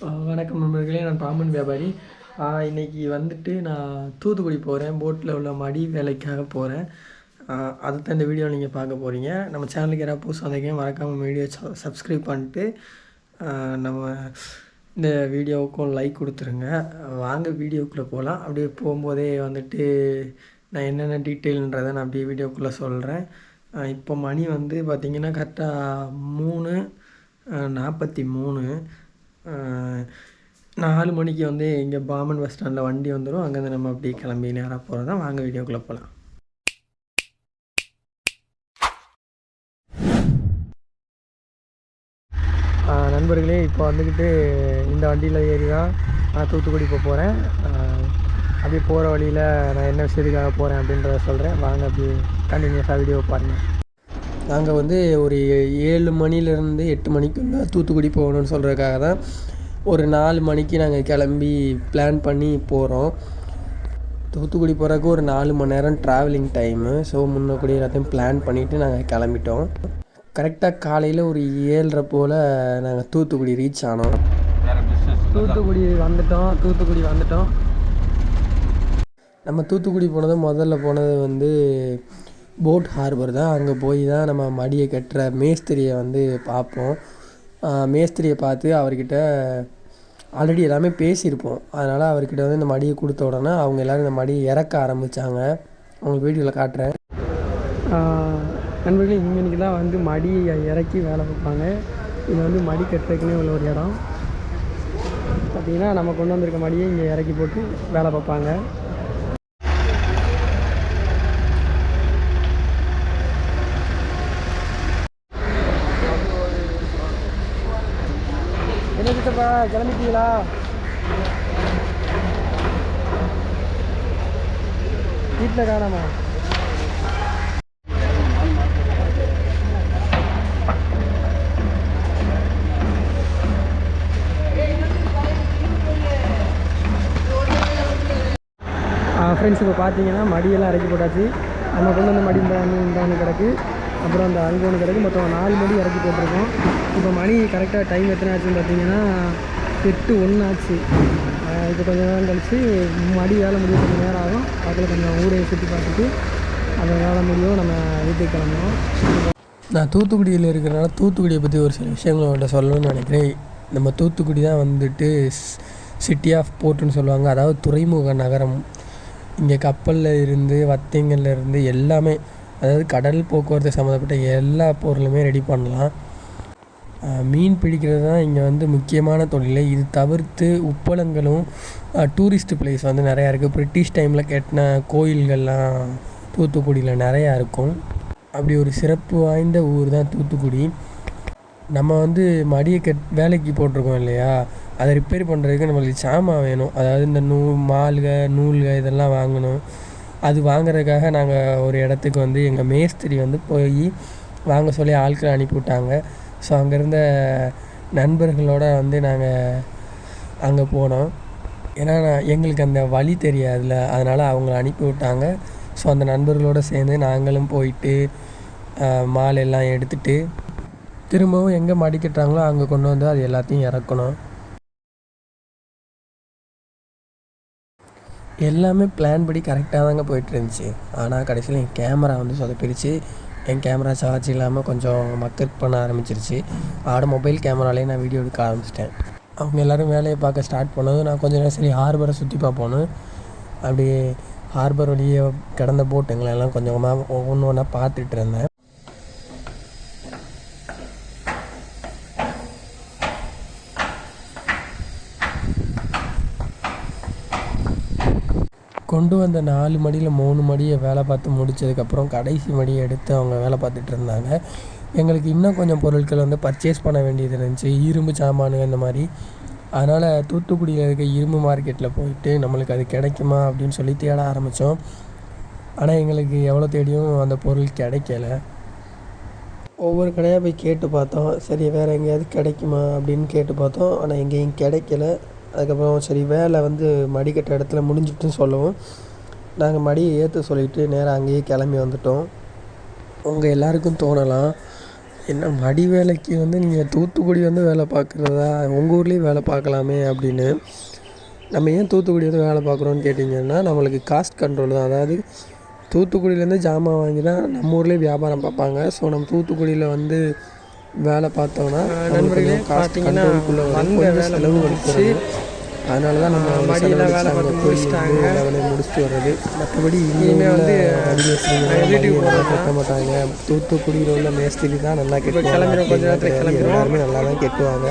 வணக்கம் நண்பர்களே நான் பாம்பன் வியாபாரி. இன்றைக்கி இன்னைக்கு வந்துட்டு நான் தூத்துக்குடி போகிறேன் போட்டில் உள்ள மடி வேலைக்காக போகிறேன் அதை தான் இந்த வீடியோ நீங்கள் பார்க்க போகிறீங்க நம்ம சேனலுக்கு யாராவது புதுசு வந்திருக்கீங்க மறக்காமல் வீடியோ சப்ஸ்கிரைப் பண்ணிட்டு நம்ம இந்த வீடியோவுக்கும் லைக் கொடுத்துருங்க. வாங்க வீடியோக்குள்ளே போகலாம் அப்படியே போகும்போதே வந்துட்டு நான் என்னென்ன டீட்டெயில்ன்றதை நான் அப்படியே வீடியோக்குள்ளே சொல்கிறேன் இப்போ மணி வந்து பார்த்திங்கன்னா கரெக்டாக மூணு நாற்பத்தி மூணு. நாலு மணிக்கு வந்து இங்கே பாமன் பஸ் ஸ்டாண்டில் வண்டி வந்துடும் அங்கேருந்து நம்ம அப்படியே கிளம்பி நேராக போகிறது தான் வாங்க வீடியோக்குள்ளே போகலாம் நண்பர்களே இப்போ வந்துக்கிட்டு இந்த வண்டியில் ஏறி தான் நான் தூத்துக்குடி போக போகிறேன் அப்படியே போகிற வழியில் நான் என்ன விஷயத்துக்காக போகிறேன் அப்படின்றத சொல்கிறேன் வாங்க அப்படியே கண்டினியூஸாக வீடியோ பாருங்கள் நாங்கள் வந்து ஒரு ஏழு மணிலேருந்து எட்டு மணிக்குள்ளே தூத்துக்குடி போகணும்னு சொல்கிறதுக்காக தான் ஒரு நாலு மணிக்கு நாங்கள் கிளம்பி பிளான் பண்ணி போகிறோம் தூத்துக்குடி போகிறதுக்கு ஒரு நாலு மணி நேரம் ட்ராவலிங் டைமு ஸோ முன்னக்கூடி எல்லாத்தையும் பிளான் பண்ணிவிட்டு நாங்கள் கிளம்பிட்டோம். கரெக்டாக காலையில் ஒரு ஏழரை போல் நாங்கள் தூத்துக்குடி ரீச் ஆனோம். தூத்துக்குடி வந்துட்டோம் தூத்துக்குடி வந்துட்டோம். நம்ம தூத்துக்குடி போனது முதல்ல போனது வந்து போட் ஹார்பர் தான். அங்கே போய் தான் நம்ம மடியை கட்டுற மேஸ்திரியை வந்து பார்ப்போம். மேஸ்திரியை பார்த்து அவர்கிட்ட ஆல்ரெடி எல்லாமே பேசியிருப்போம். அதனால் அவர்கிட்ட வந்து இந்த மடியை கொடுத்த உடனே அவங்க எல்லோரும் இந்த மடியை இறக்க ஆரம்பித்தாங்க அவங்க வீடியோவில் காட்டுறேன். நண்பர்களே இங்கே தான் வந்து மடியை இறக்கி வேலை பார்ப்பாங்க. இது வந்து மடி கட்டுறதுக்குன்னே உள்ள ஒரு இடம். பார்த்தீங்கன்னா நம்ம கொண்டு வந்திருக்க மடியை இங்கே இறக்கி போட்டு வேலை பார்ப்பாங்க. என்ன கிளம்பிட்டீங்களா? வீட்டில் காணாமா? ஃப்ரெண்ட்ஸ் இப்போ பார்த்தீங்கன்னா மடியெல்லாம் இறக்கி போட்டாச்சு. நம்ம கொண்டு வந்த மடி இந்த இந்த ஒன்று கிடக்கு. அப்புறம் அந்த அங்கே ஒன்று கிடக்கு. மொத்தம் நாலு மடி இறக்கி போட்டிருக்கோம். இப்போ மணி கரெக்டாக டைம் எத்தனை ஆச்சுன்னு பார்த்தீங்கன்னா எட்டு ஒன்று ஆச்சு. இது இப்போ கொஞ்சம் நேரம் கழிச்சு மடி வேலை முடிய கொஞ்சம் நேரம் ஆகும். அதில் கொஞ்சம் ஊரை சுற்றி பார்த்துட்டு அந்த வேலை முடியும். நம்ம வீட்டுக்கு கிளம்புறோம் நான் தூத்துக்குடியில் இருக்கிறனால தூத்துக்குடியை பற்றி ஒரு சில விஷயங்கள் உங்கள்கிட்ட சொல்லணும்னு நினைக்கிறேன். நம்ம தூத்துக்குடி தான் வந்துட்டு சிட்டி ஆஃப் போர்ட்டுன்னு சொல்லுவாங்க. அதாவது துறைமுக நகரம். இங்கே கப்பலில் இருந்து வத்தைங்கள்லேருந்து எல்லாமே அதாவது கடல் போக்குவரத்து சம்மந்தப்பட்ட எல்லா பொருளுமே ரெடி பண்ணலாம். மீன் பிடிக்கிறது தான் இங்கே வந்து முக்கியமான தொழில். இது தவிர்த்து உப்பளங்களும் டூரிஸ்ட் பிளேஸ் வந்து நிறையா இருக்குது பிரிட்டிஷ் டைமில் கட்டின கோயில்கள்லாம் தூத்துக்குடியில் நிறையா இருக்கும். அப்படி ஒரு சிறப்பு வாய்ந்த ஊர் தான் தூத்துக்குடி. நம்ம வந்து மடியை கட் வேலைக்கு போட்டிருக்கோம் இல்லையா? அதை ரிப்பேர் பண்ணுறதுக்கு நம்மளுக்கு சாமான் வேணும். அதாவது இந்த நூ மால்க நூல்க இதெல்லாம் வாங்கணும். அது வாங்குறதுக்காக நாங்கள் ஒரு இடத்துக்கு வந்து எங்கள் மேஸ்திரி வந்து போய் வாங்க சொல்லி ஆட்களை அனுப்பிவிட்டாங்க. ஸோ அங்கே இருந்த நண்பர்களோட வந்து நாங்கள் அங்கே போனோம். ஏன்னா நான் எங்களுக்கு அந்த வழி தெரியாதுல்ல. அதனால் அவங்கள அனுப்பி விட்டாங்க. ஸோ அந்த நண்பர்களோடு சேர்ந்து நாங்களும் போயிட்டு ஆஹ், மால் எல்லாம் எடுத்துட்டு திரும்பவும் எங்கே மடிக்கட்டுறாங்களோ அங்கே கொண்டு வந்து அது எல்லாத்தையும் இறக்கணும். எல்லாமே பிளான் படி கரெக்டாக தாங்க போயிட்டு இருந்துச்சு ஆனால் கடைசியில் என் கேமரா வந்து சொதப்பிடுச்சு. என் கேமரா சார்ஜ் இல்லாமல் கொஞ்சம் மக்கட் பண்ண ஆரம்பிச்சிருச்சு. ஆட மொபைல் கேமராலேயே நான் வீடியோ எடுக்க ஆரம்பிச்சிட்டேன். அவங்க எல்லோரும் வேலையை பார்க்க ஸ்டார்ட் பண்ணதும் நான் கொஞ்சம் நேரம் சரி ஹார்பரை சுற்றி பார்ப்போன்னு அப்படி ஹார்பர் வழியே கிடந்த போட்டுங்களெல்லாம் கொஞ்சம் கொஞ்சமாக ஒவ்வொன்று ஒன்றா பார்த்துட்டு இருந்தேன். கொண்டு வந்த நாலு மடியில் மூணு மடியை வேலை பார்த்து முடிச்சதுக்கப்புறம் கடைசி மடியை எடுத்து அவங்க வேலை பார்த்துட்டு இருந்தாங்க. எங்களுக்கு இன்னும் கொஞ்சம் பொருட்கள் வந்து பர்ச்சேஸ் பண்ண வேண்டியது இருந்துச்சு. இரும்பு சாமானு இந்த மாதிரி. அதனால் தூத்துக்குடியில் இருக்க இரும்பு மார்க்கெட்டில் போயிட்டு நம்மளுக்கு அது கிடைக்குமா அப்படின்னு சொல்லி தேட ஆரம்பித்தோம் ஆனால் எங்களுக்கு எவ்வளோ தேடியும் அந்த பொருள் கிடைக்கல. ஒவ்வொரு கடையாக போய் கேட்டு பார்த்தோம். சரி வேறு எங்கேயாவது கிடைக்குமா அப்படின்னு கேட்டு பார்த்தோம். ஆனால் எங்கேயும் கிடைக்கல. அதுக்கப்புறம் சரி வேலை வந்து மடிக்கட்ட இடத்துல முடிஞ்சிட்டுன்னு சொல்லவும் நாங்கள் மடியை ஏற்ற சொல்லிவிட்டு நேராக அங்கேயே கிளம்பி வந்துட்டோம். உங்கள் எல்லாருக்கும் தோணலாம். என்ன மடி வேலைக்கு வந்து நீங்கள் தூத்துக்குடி வந்து வேலை பார்க்குறதா உங்கள் ஊர்லேயும் வேலை பார்க்கலாமே அப்படின்னு. நம்ம ஏன் தூத்துக்குடி வந்து வேலை பார்க்குறோன்னு கேட்டிங்கன்னா நம்மளுக்கு காஸ்ட் கண்ட்ரோல் தான். அதாவது தூத்துக்குடியிலேருந்து ஜாமான் வாங்கி தான் நம்ம ஊர்லேயே வியாபாரம் பார்ப்பாங்க. ஸோ நம்ம தூத்துக்குடியில் வந்து வேலை பார்த்தோம்னா நண்பர்களே, பார்த்தீங்கன்னா வந்த செலவு. குறையும் அதனால தான் நம்ம செலவழிச்சு வேலை பார்த்து முடிச்சிட்டாங்க. வேலையும் முடிச்சுட்டு வர்றது மற்றபடி இனிமே வந்து? கட்ட மாட்டாங்க தூத்துக்குடியில் உள்ள மேஸ்திரி தான் நல்லா கெட்டுவாங்க கிளம்பிடுவோம், கொஞ்ச நேரத்துல கிளம்பிடுவோம். எல்லாருமே நல்லா தான் கெட்டுவாங்க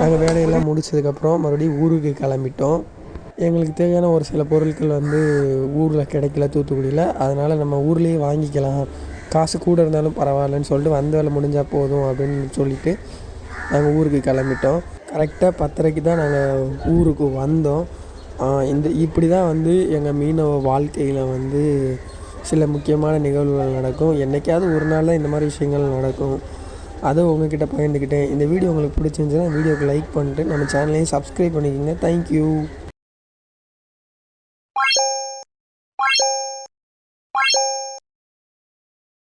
நாங்கள் வேலையெல்லாம் முடிச்சதுக்கப்புறம் மறுபடியும் ஊருக்கு கிளம்பிட்டோம் எங்களுக்கு தேவையான ஒரு சில பொருட்கள் வந்து ஊரில் கிடைக்கல தூத்துக்குடியில் அதனால் நம்ம ஊர்லேயே வாங்கிக்கலாம் காசு கூட இருந்தாலும் பரவாயில்லன்னு சொல்லிட்டு வந்த வேலை முடிஞ்சால் போதும் அப்படின்னு சொல்லிட்டு நாங்கள் ஊருக்கு கிளம்பிட்டோம். கரெக்டாக பத்தரைக்கு தான் நாங்கள் ஊருக்கு வந்தோம். இந்த இப்படி தான் வந்து எங்கள் மீனவ வாழ்க்கையில் வந்து சில முக்கியமான நிகழ்வுகள் நடக்கும். என்றைக்காவது ஒரு நாள் தான் இந்த மாதிரி விஷயங்கள் நடக்கும். அதை உங்ககிட்ட பகிர்ந்துக்கிட்டேன். இந்த வீடியோ உங்களுக்கு பிடிச்சிருந்துச்சுன்னா வீடியோக்கு லைக் பண்ணிட்டு நம்ம சேனலையும் சப்ஸ்கிரைப் பண்ணிக்கோங்க. தேங்க்யூ